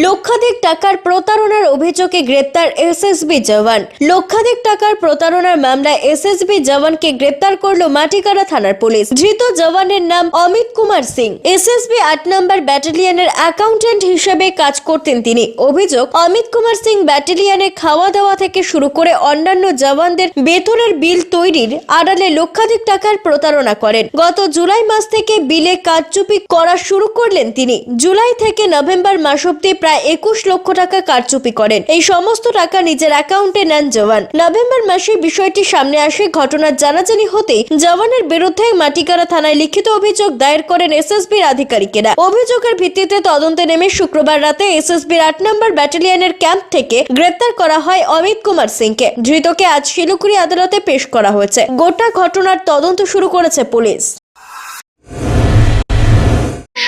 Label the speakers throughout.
Speaker 1: লক্ষাধিক টাকার প্রতারণার অভিযোগে গ্রেপ্তার এসএসবি জওয়ান। লক্ষাধিক টাকার প্রতারণার মামলায় এসএসবি জওয়ানকে গ্রেপ্তার করল মাটিকারা থানার পুলিশ। ধৃত জওয়ানের নাম অমিত কুমার সিং। এসএসবি আট নম্বর ব্যাটালিয়নের অ্যাকাউন্টেন্ট হিসেবে কাজ করতেন তিনি। অভিযোগ, অমিত কুমার সিং ব্যাটালিয়নে খাওয়া দাওয়া থেকে শুরু করে অন্যান্য জওয়ানদের বেতনের বিল তৈরির আড়ালে লক্ষাধিক টাকার প্রতারণা করেন। গত জুলাই মাস থেকে বিলে কারচুপি করা শুরু করলেন তিনি। জুলাই থেকে নভেম্বর মাস অব্দি প্রায় একুশ লক্ষ টাকা কারচুপি করেন। এই সমস্ত টাকা নিজের অ্যাকাউন্টে নেন জওয়ান। নভেম্বর মাসে বিষয়টি সামনে আসে। ঘটনার জানাজানি হতেই জওয়ানের বিরুদ্ধে মাটিকারা থানায় লিখিত অভিযোগ দায়ের করেন এসএসবির আধিকারিকেরা। অভিযোগের ভিত্তিতে তদন্তে নেমে শুক্রবার রাতে এসএসবির আট নম্বর ব্যাটালিয়নের ক্যাম্প থেকে গ্রেপ্তার করা হয় অমিত কুমার সিংকে। ধৃতকে আজ শিলিগুড়ি আদালতে পেশ করা হয়েছে। গোটা ঘটনার তদন্ত শুরু করেছে পুলিশ।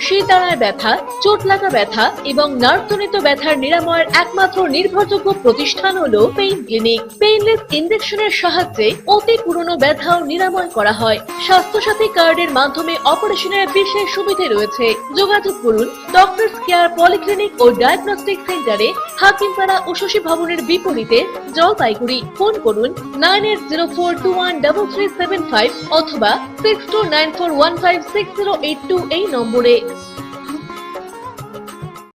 Speaker 2: শিরদাঁড়ায় ব্যথা, চোট লাগা ব্যথা এবং নার্ভজনিত ব্যথার নিরাময়ের একমাত্র নির্ভরযোগ্য প্রতিষ্ঠান হলো পেইন ক্লিনিক পেইনলেস ইনজেকশনের সাহায্যে অতি পুরনো ব্যথাও নিরাময় করা হয়। স্বাস্থ্যসাথী কার্ডের মাধ্যমে অপারেশনের বিশেষ সুবিধে রয়েছে। যোগাযোগ করুন ডক্টর কেয়ার পলিক্লিনিক ও ডায়াগনস্টিক সেন্টারে হাকিমপাড়া ও শশী ভবনের বিপরীতে জলপাইগুড়ি। ফোন করুন nine eight zero four two one double three seven five অথবা six two nine four one five six zero eight two এই নম্বরে।